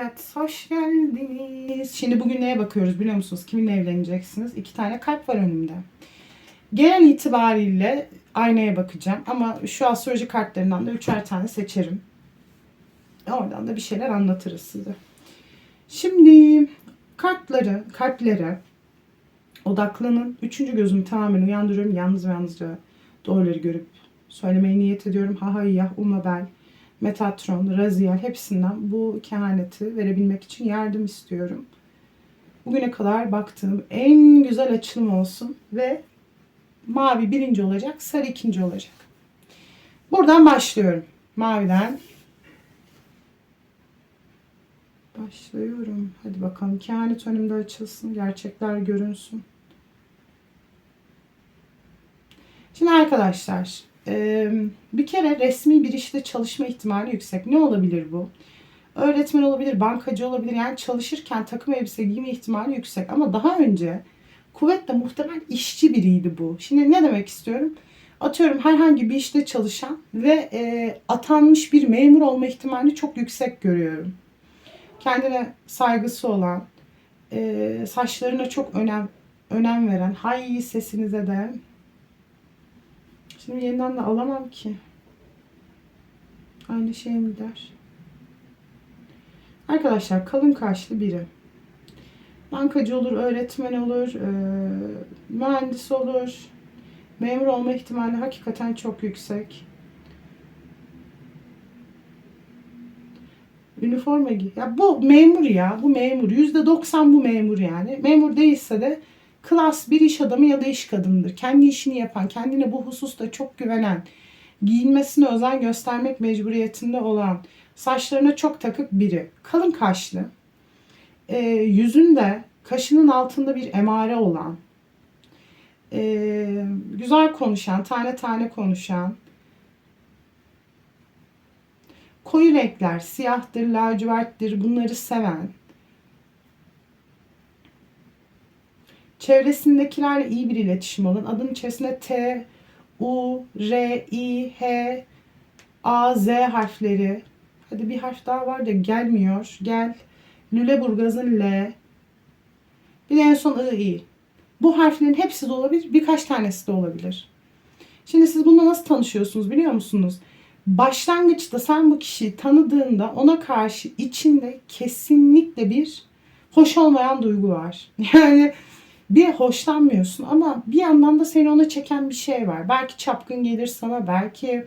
Evet, hoş geldiniz. Şimdi bugün neye bakıyoruz biliyor musunuz? Kiminle evleneceksiniz? İki tane kalp var önümde. Genel itibariyle aynaya bakacağım ama şu astroloji kartlarından da üçer tane seçerim. Oradan da bir şeyler anlatırız size. Şimdi kartları, kalplere odaklanın. Üçüncü gözümü tamamen uyandırıyorum. Yalnız ve yalnızca doğruları görüp söylemeye niyet ediyorum. Hahayyah, Umabel, Metatron, Raziel hepsinden bu kehaneti verebilmek için yardım istiyorum. Bugüne kadar baktığım en güzel açılım olsun ve mavi birinci olacak, sarı ikinci olacak. Buradan başlıyorum. Maviden başlıyorum. Hadi bakalım kehanet önümde açılsın, gerçekler görünsün. Şimdi arkadaşlar, bir kere resmi bir işte çalışma ihtimali yüksek. Ne olabilir bu? Öğretmen olabilir, bankacı olabilir. Yani çalışırken takım elbise giyme ihtimali yüksek. Ama daha önce kuvvetle muhtemel işçi biriydi bu. Şimdi ne demek istiyorum? Atıyorum herhangi bir işte çalışan ve e, atanmış bir memur olma ihtimalini çok yüksek görüyorum. Kendine saygısı olan, e, saçlarına çok önem önem veren, hay sesinize de Şimdi yeniden de alamam ki. Aynı şey mi der? Arkadaşlar kalın kaşlı biri. Bankacı olur, öğretmen olur, e, mühendis olur. Memur olma ihtimali hakikaten çok yüksek. Üniforma giy. Ya bu memur ya. Bu memur. Yüzde doksan bu memur yani. Memur değilse de klas bir iş adamı ya da iş kadınıdır. Kendi işini yapan, kendine bu hususta çok güvenen, giyinmesine özen göstermek mecburiyetinde olan, saçlarına çok takık biri. Kalın kaşlı, e, yüzünde kaşının altında bir emare olan, e, güzel konuşan, tane tane konuşan, koyu renkler, siyahtır, laciverttir bunları seven, çevresindekilerle iyi bir iletişim olan adın içerisinde T, U, R, I, H, A, Z harfleri. Hadi bir harf daha var da gelmiyor. Gel. Lüleburgaz'ın L. Bir de en son I, I. Bu harflerin hepsi de olabilir. Birkaç tanesi de olabilir. Şimdi siz bununla nasıl tanışıyorsunuz biliyor musunuz? Başlangıçta sen bu kişiyi tanıdığında ona karşı içinde kesinlikle bir hoş olmayan duygu var. Yani bir hoşlanmıyorsun ama bir yandan da seni ona çeken bir şey var. Belki çapkın gelir sana, belki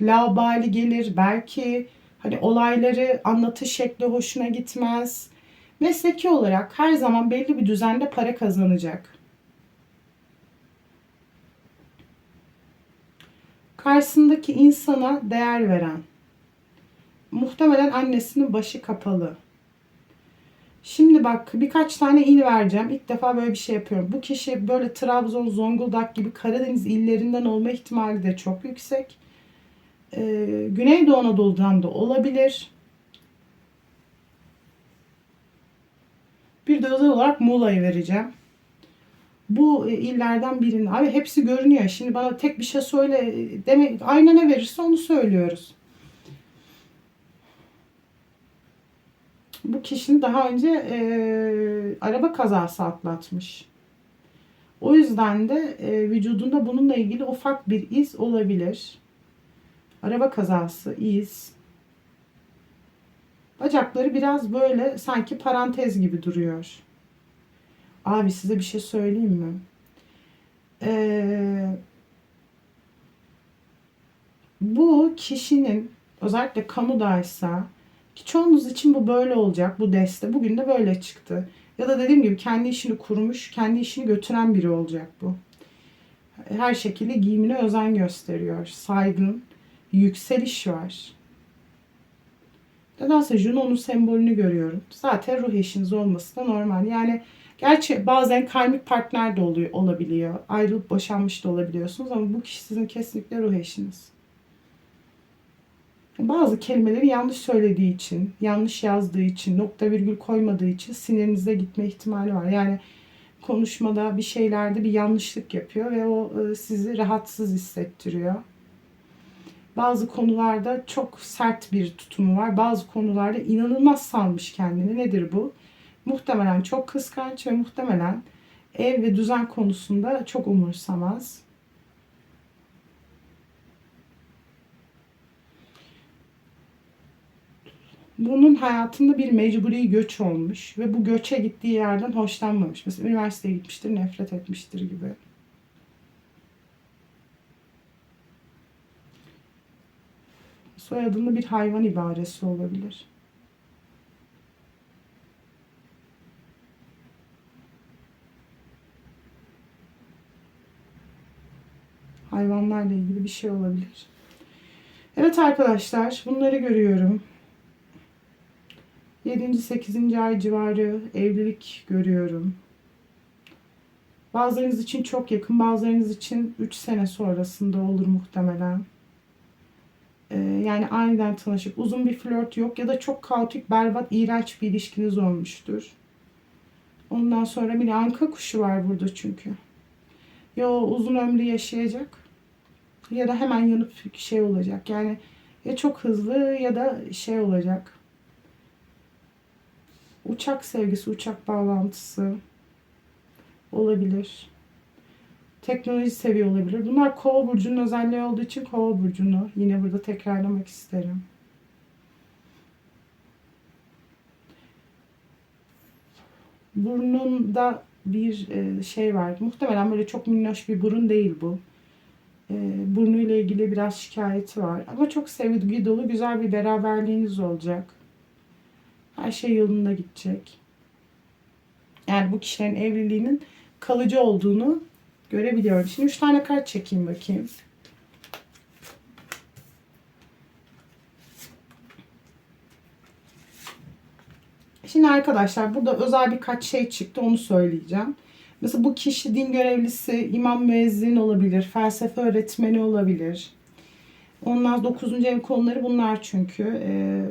laubali gelir, belki hani olayları anlatış şekli hoşuna gitmez. Mesleki olarak her zaman belli bir düzende para kazanacak. Karşısındaki insana değer veren. Muhtemelen annesinin başı kapalı. Şimdi bak birkaç tane il vereceğim. İlk defa böyle bir şey yapıyorum. Bu kişi böyle Trabzon, Zonguldak gibi Karadeniz illerinden olma ihtimali de çok yüksek. Ee, Güneydoğu Anadolu'dan da olabilir. Bir de özel olarak Muğla'yı vereceğim. Bu e, illerden birinin. Abi hepsi görünüyor. Şimdi bana tek bir şey söyle. Demek ayna ne verirse onu söylüyoruz. Bu kişinin daha önce e, araba kazası atlatmış. O yüzden de e, vücudunda bununla ilgili ufak bir iz olabilir. Araba kazası, iz. Bacakları biraz böyle sanki parantez gibi duruyor. Abi size bir şey söyleyeyim mi? Ee, bu kişinin özellikle kamudaysa ki çoğunuz için bu böyle olacak. Bu deste. Bugün de böyle çıktı. Ya da dediğim gibi kendi işini kurmuş, kendi işini götüren biri olacak bu. Her şekilde giyimine özen gösteriyor. Saygın, yükseliş var. Nedense Juno'nun sembolünü görüyorum. Zaten ruh eşiniz olması da normal. Yani gerçi bazen karmik partner de oluyor, olabiliyor. Ayrılıp boşanmış da olabiliyorsunuz ama bu kişi sizin kesinlikle ruh eşiniz bazı kelimeleri yanlış söylediği için, yanlış yazdığı için, nokta virgül koymadığı için sinirinize gitme ihtimali var. Yani konuşmada bir şeylerde bir yanlışlık yapıyor ve o e, sizi rahatsız hissettiriyor. Bazı konularda çok sert bir tutumu var. Bazı konularda inanılmaz salmış kendini. Nedir bu? Muhtemelen çok kıskanç ve muhtemelen ev ve düzen konusunda çok umursamaz. Bunun hayatında bir mecburi göç olmuş ve bu göçe gittiği yerden hoşlanmamış. Mesela üniversiteye gitmiştir, nefret etmiştir gibi. Soyadında bir hayvan ibaresi olabilir. Hayvanlarla ilgili bir şey olabilir. Evet arkadaşlar bunları görüyorum. 7. 8. ay civarı evlilik görüyorum. Bazılarınız için çok yakın, bazılarınız için 3 sene sonrasında olur muhtemelen. Ee, yani aniden tanışıp uzun bir flört yok ya da çok kaotik, berbat, iğrenç bir ilişkiniz olmuştur. Ondan sonra bir anka kuşu var burada çünkü. Ya uzun ömrü yaşayacak ya da hemen yanıp şey olacak. Yani ya çok hızlı ya da şey olacak. Uçak sevgisi, uçak bağlantısı olabilir. Teknoloji seviyor olabilir. Bunlar kova burcunun özelliği olduğu için kova burcunu yine burada tekrarlamak isterim. Burnunda bir e, şey var. Muhtemelen böyle çok minnoş bir burun değil bu. E, burnuyla ilgili biraz şikayeti var. Ama çok sevgi dolu güzel bir beraberliğiniz olacak. Her şey yolunda gidecek. Yani bu kişilerin evliliğinin kalıcı olduğunu görebiliyorum. Şimdi üç tane kart çekeyim bakayım. Şimdi arkadaşlar burada özel birkaç şey çıktı onu söyleyeceğim. Mesela bu kişi din görevlisi, imam müezzin olabilir, felsefe öğretmeni olabilir. Onlar 9. ev konuları bunlar çünkü. Ee,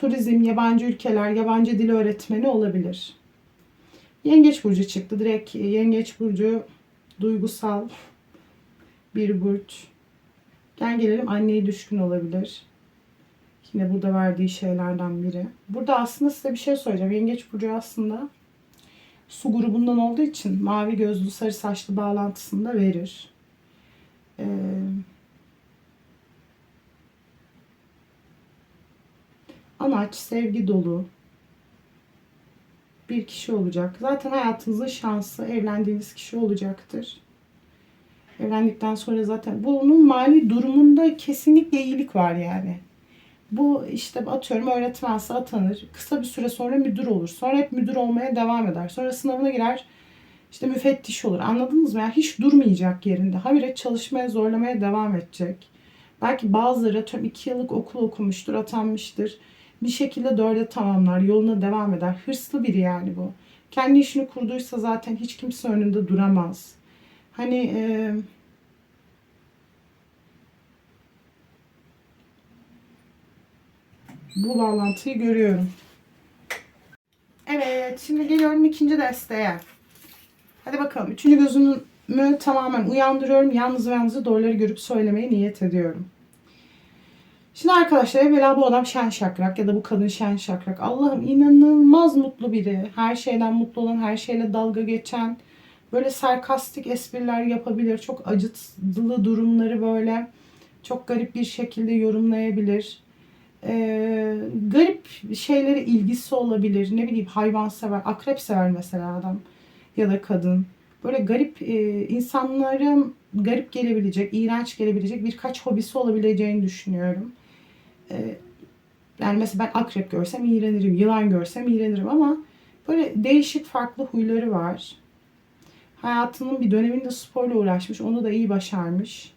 turizm, yabancı ülkeler, yabancı dil öğretmeni olabilir. Yengeç burcu çıktı. Direkt yengeç burcu duygusal bir burç. Gel gelelim anneye düşkün olabilir. Yine burada verdiği şeylerden biri. Burada aslında size bir şey söyleyeceğim. Yengeç burcu aslında su grubundan olduğu için mavi gözlü sarı saçlı bağlantısını da verir. Ee, anaç, sevgi dolu bir kişi olacak. Zaten hayatınızın şansı evlendiğiniz kişi olacaktır. Evlendikten sonra zaten bunun mali durumunda kesinlikle iyilik var yani. Bu işte atıyorum öğretmense atanır. Kısa bir süre sonra müdür olur. Sonra hep müdür olmaya devam eder. Sonra sınavına girer. işte müfettiş olur. Anladınız mı? Yani hiç durmayacak yerinde. Habire çalışmaya, zorlamaya devam edecek. Belki bazıları atıyorum iki yıllık okul okumuştur, atanmıştır bir şekilde dörde tamamlar, yoluna devam eder. Hırslı biri yani bu. Kendi işini kurduysa zaten hiç kimse önünde duramaz. Hani e, bu bağlantıyı görüyorum. Evet, şimdi geliyorum ikinci desteğe. Hadi bakalım. Üçüncü gözümü tamamen uyandırıyorum. Yalnız ve yalnız doğruları görüp söylemeye niyet ediyorum. Şimdi arkadaşlar evvela bu adam şen şakrak ya da bu kadın şen şakrak. Allah'ım inanılmaz mutlu biri. Her şeyden mutlu olan, her şeyle dalga geçen, böyle sarkastik espriler yapabilir. Çok acıtılı durumları böyle çok garip bir şekilde yorumlayabilir. Ee, garip şeylere ilgisi olabilir. Ne bileyim hayvan sever, akrep sever mesela adam ya da kadın. Böyle garip e, insanların garip gelebilecek, iğrenç gelebilecek birkaç hobisi olabileceğini düşünüyorum. Ee, yani mesela ben akrep görsem iğrenirim, yılan görsem iğrenirim ama böyle değişik farklı huyları var. Hayatının bir döneminde sporla uğraşmış, onu da iyi başarmış.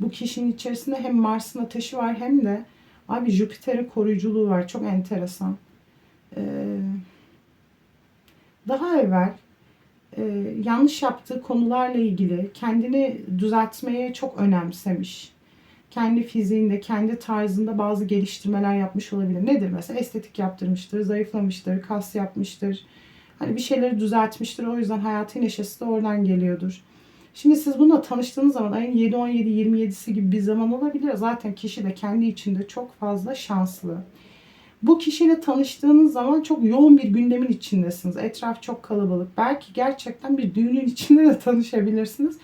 Bu kişinin içerisinde hem Mars'ın ateşi var hem de abi Jüpiter'in koruyuculuğu var. Çok enteresan. Ee, daha evvel e, yanlış yaptığı konularla ilgili kendini düzeltmeye çok önemsemiş kendi fiziğinde, kendi tarzında bazı geliştirmeler yapmış olabilir. Nedir mesela? Estetik yaptırmıştır, zayıflamıştır, kas yapmıştır. Hani bir şeyleri düzeltmiştir. O yüzden hayatı neşesi de oradan geliyordur. Şimdi siz bununla tanıştığınız zaman ayın 7, 17, 27'si gibi bir zaman olabilir. Zaten kişi de kendi içinde çok fazla şanslı. Bu kişiyle tanıştığınız zaman çok yoğun bir gündemin içindesiniz. Etraf çok kalabalık. Belki gerçekten bir düğünün içinde de tanışabilirsiniz.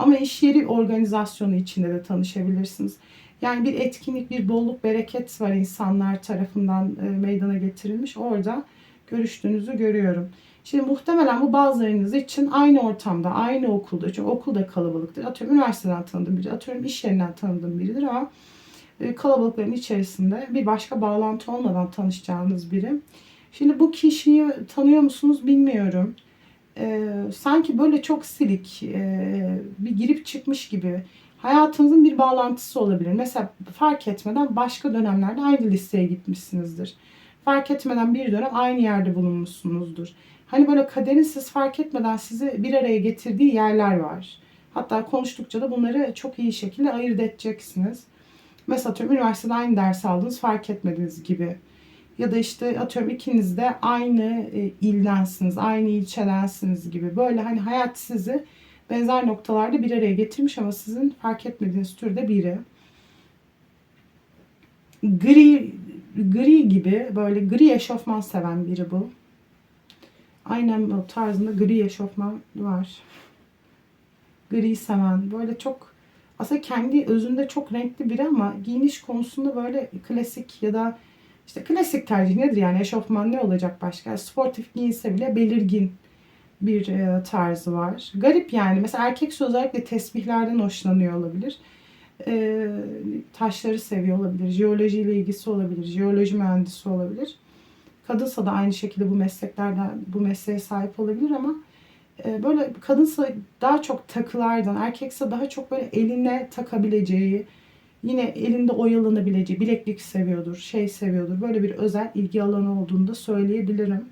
Ama iş yeri organizasyonu içinde de tanışabilirsiniz. Yani bir etkinlik, bir bolluk, bereket var insanlar tarafından e, meydana getirilmiş. Orada görüştüğünüzü görüyorum. Şimdi muhtemelen bu bazılarınız için aynı ortamda, aynı okulda, çünkü okulda kalabalıktır. Atıyorum üniversiteden tanıdığım biri, atıyorum iş yerinden tanıdığım biridir ama e, kalabalıkların içerisinde bir başka bağlantı olmadan tanışacağınız biri. Şimdi bu kişiyi tanıyor musunuz bilmiyorum. Ee, sanki böyle çok silik, e, bir girip çıkmış gibi hayatınızın bir bağlantısı olabilir. Mesela fark etmeden başka dönemlerde aynı listeye gitmişsinizdir. Fark etmeden bir dönem aynı yerde bulunmuşsunuzdur. Hani böyle kaderin siz fark etmeden sizi bir araya getirdiği yerler var. Hatta konuştukça da bunları çok iyi şekilde ayırt edeceksiniz. Mesela atıyorum üniversitede aynı ders aldınız fark etmediğiniz gibi. Ya da işte atıyorum ikiniz de aynı e, ildensiniz, aynı ilçedensiniz gibi. Böyle hani hayat sizi benzer noktalarda bir araya getirmiş ama sizin fark etmediğiniz türde biri. Gri, gri gibi böyle gri eşofman seven biri bu. Aynen o tarzında gri eşofman var. Gri seven. Böyle çok aslında kendi özünde çok renkli biri ama giyiniş konusunda böyle klasik ya da işte klasik tercih nedir yani eşofman ne olacak başka? Sportif giyinse bile belirgin bir e, tarzı var. Garip yani. Mesela erkekse özellikle tesbihlerden hoşlanıyor olabilir. E, taşları seviyor olabilir. Jeolojiyle ilgisi olabilir. Jeoloji mühendisi olabilir. Kadınsa da aynı şekilde bu mesleklerden bu mesleğe sahip olabilir ama e, böyle kadınsa daha çok takılardan, erkekse daha çok böyle eline takabileceği, yine elinde oyalanabileceği, bileklik seviyordur, şey seviyordur. Böyle bir özel ilgi alanı olduğunu da söyleyebilirim.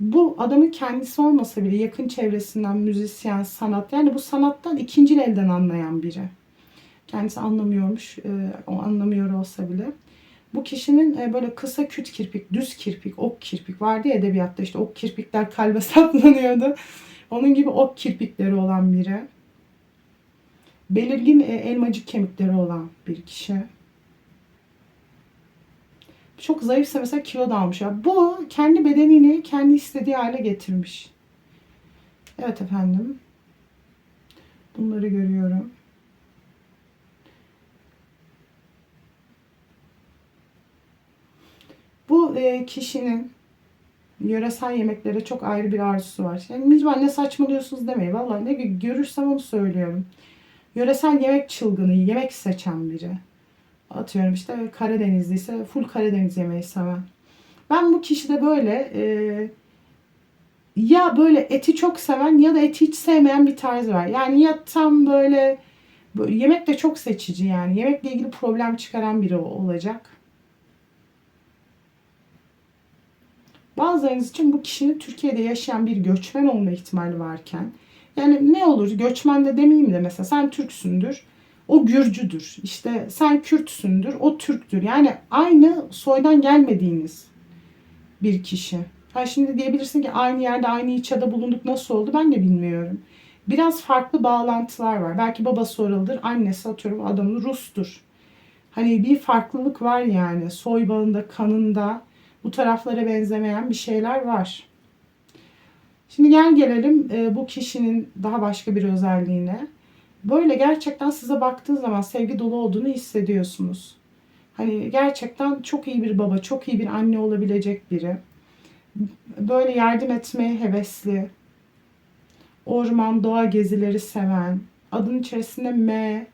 Bu adamın kendisi olmasa bile yakın çevresinden müzisyen, sanat yani bu sanattan ikinci elden anlayan biri. Kendisi anlamıyormuş, e, o anlamıyor olsa bile. Bu kişinin e, böyle kısa küt kirpik, düz kirpik, ok kirpik vardı ya edebiyatta işte ok kirpikler kalbe saplanıyordu. Onun gibi ok kirpikleri olan biri. Belirgin e, elmacık kemikleri olan bir kişi. Çok zayıfsa mesela kilo da almış. Bu kendi bedenini kendi istediği hale getirmiş. Evet efendim. Bunları görüyorum. Bu e, kişinin yöresel yemeklere çok ayrı bir arzusu var. Yani Micvan ne saçmalıyorsunuz demeyin. Vallahi ne görürsem onu söylüyorum. Yöresel yemek çılgını, yemek seçen biri. Atıyorum işte Karadenizli ise full Karadeniz yemeği seven. Ben bu kişide böyle e, ya böyle eti çok seven ya da eti hiç sevmeyen bir tarz var. Yani ya tam böyle, böyle yemek de çok seçici yani. Yemekle ilgili problem çıkaran biri olacak. Bazılarınız için bu kişinin Türkiye'de yaşayan bir göçmen olma ihtimali varken yani ne olur göçmen de demeyeyim de mesela sen Türksündür o Gürcüdür. İşte sen Kürtsündür o Türktür. Yani aynı soydan gelmediğiniz bir kişi. Ha şimdi diyebilirsin ki aynı yerde aynı ilçede bulunduk nasıl oldu ben de bilmiyorum. Biraz farklı bağlantılar var. Belki babası oralıdır, annesi atıyorum adamın Rus'tur. Hani bir farklılık var yani soy bağında, kanında bu taraflara benzemeyen bir şeyler var. Şimdi gel gelelim e, bu kişinin daha başka bir özelliğine. Böyle gerçekten size baktığı zaman sevgi dolu olduğunu hissediyorsunuz. Hani gerçekten çok iyi bir baba, çok iyi bir anne olabilecek biri. Böyle yardım etmeye hevesli. Orman, doğa gezileri seven. Adın içerisinde M,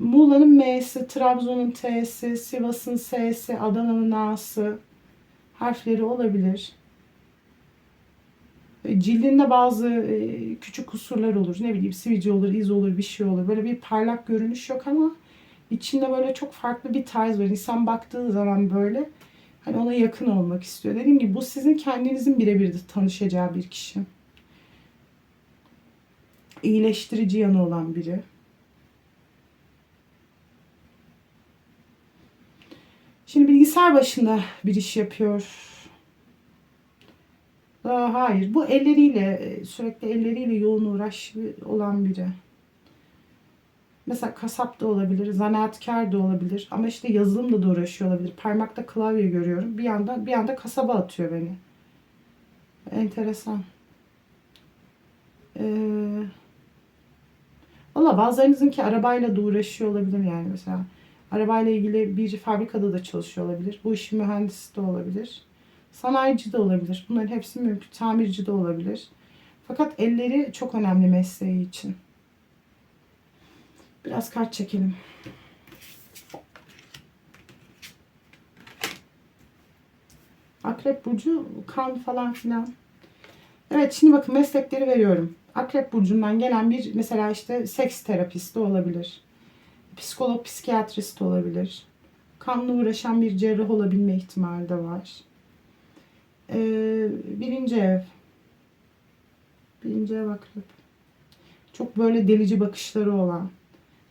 Muğla'nın M'si, Trabzon'un T'si, Sivas'ın S'si, Adana'nın A'sı harfleri olabilir. E, cildinde bazı e, küçük kusurlar olur. Ne bileyim sivilce olur, iz olur, bir şey olur. Böyle bir parlak görünüş yok ama içinde böyle çok farklı bir tarz var. İnsan baktığı zaman böyle hani ona yakın olmak istiyor. Dediğim gibi bu sizin kendinizin birebir tanışacağı bir kişi. İyileştirici yanı olan biri. Şimdi bilgisayar başında bir iş yapıyor. Aa, hayır. Bu elleriyle e, sürekli elleriyle yoğun uğraş olan biri. Mesela kasap da olabilir, zanaatkar da olabilir ama işte yazılımla da uğraşıyor olabilir. Parmakta klavye görüyorum. Bir anda bir anda kasaba atıyor beni. Enteresan. Ee, Valla bazılarınızınki arabayla da uğraşıyor olabilir yani mesela. Arabayla ilgili bir fabrikada da çalışıyor olabilir. Bu işin mühendisi de olabilir. Sanayici de olabilir. Bunların hepsi mümkün. Tamirci de olabilir. Fakat elleri çok önemli mesleği için. Biraz kart çekelim. Akrep burcu kan falan filan. Evet şimdi bakın meslekleri veriyorum. Akrep burcundan gelen bir mesela işte seks terapisti olabilir. Psikolog, psikiyatrist olabilir. Kanla uğraşan bir cerrah olabilme ihtimali de var. Ee, birinci ev. Birinci ev akrep. Çok böyle delici bakışları olan.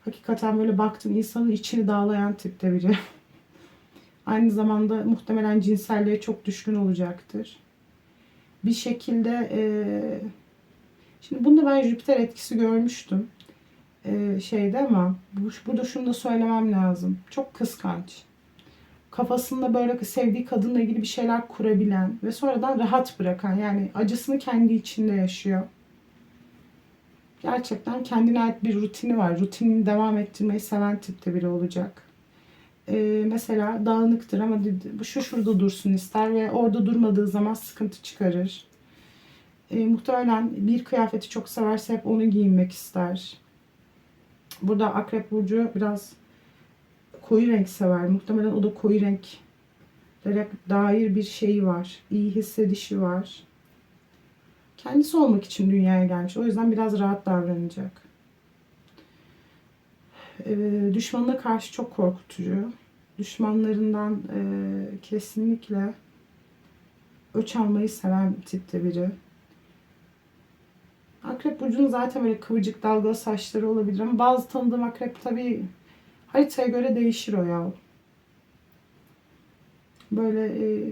Hakikaten böyle baktım insanın içini dağlayan tipte biri. Aynı zamanda muhtemelen cinselliğe çok düşkün olacaktır. Bir şekilde eee Şimdi bunda ben Jüpiter etkisi görmüştüm. Ee, şeyde ama bu, burada şunu da söylemem lazım. Çok kıskanç. Kafasında böyle sevdiği kadınla ilgili bir şeyler kurabilen ve sonradan rahat bırakan yani acısını kendi içinde yaşıyor. Gerçekten kendine ait bir rutini var. Rutinini devam ettirmeyi seven tipte biri olacak. Ee, mesela dağınıktır ama şu şurada dursun ister ve orada durmadığı zaman sıkıntı çıkarır. E, muhtemelen bir kıyafeti çok severse hep onu giyinmek ister. Burada Akrep Burcu biraz koyu renk sever. Muhtemelen o da koyu renklere dair bir şeyi var. İyi hissedişi var. Kendisi olmak için dünyaya gelmiş. O yüzden biraz rahat davranacak. Ee, düşmanına karşı çok korkutucu. Düşmanlarından e, kesinlikle öç almayı seven tipte biri. Akrep burcunun zaten böyle kıvırcık dalgalı saçları olabilir ama bazı tanıdığım akrep tabii haritaya göre değişir o ya. Böyle e,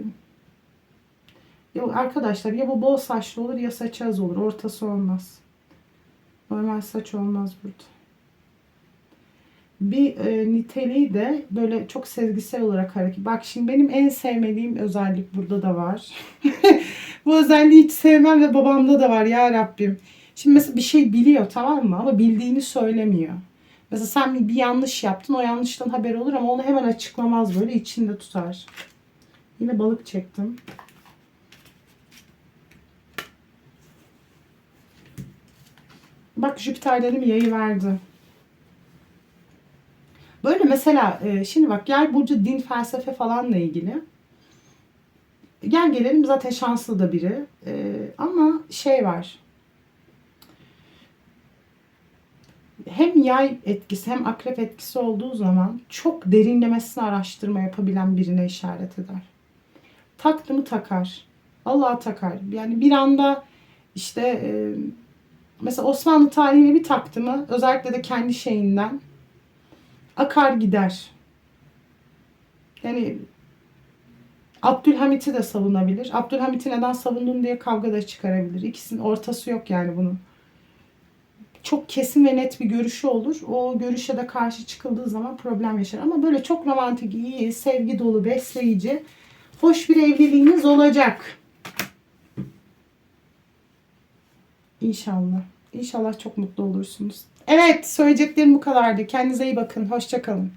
ya arkadaşlar ya bu bol saçlı olur ya saçı az olur. Ortası olmaz. Normal saç olmaz burada. Bir e, niteliği de böyle çok sezgisel olarak hareket. Bak şimdi benim en sevmediğim özellik burada da var. bu özelliği hiç sevmem ve babamda da var ya Rabbim. Şimdi mesela bir şey biliyor tamam mı ama bildiğini söylemiyor. Mesela sen bir yanlış yaptın o yanlıştan haber olur ama onu hemen açıklamaz böyle içinde tutar. Yine balık çektim. Bak Jüpiter dedim yayı verdi. Böyle mesela e, şimdi bak yer burcu din felsefe falanla ilgili. Gel gelelim zaten şanslı da biri. E, ama şey var. Hem yay etkisi hem akrep etkisi olduğu zaman çok derinlemesine araştırma yapabilen birine işaret eder. Taktı mı takar. Allah takar. Yani bir anda işte e, mesela Osmanlı tarihine bir taktı mı özellikle de kendi şeyinden akar gider. Yani Abdülhamit'i de savunabilir. Abdülhamit'i neden savundun diye kavga da çıkarabilir. İkisinin ortası yok yani bunun çok kesin ve net bir görüşü olur. O görüşe de karşı çıkıldığı zaman problem yaşar. Ama böyle çok romantik, iyi, sevgi dolu, besleyici, hoş bir evliliğiniz olacak. İnşallah. İnşallah çok mutlu olursunuz. Evet, söyleyeceklerim bu kadardı. Kendinize iyi bakın. Hoşçakalın.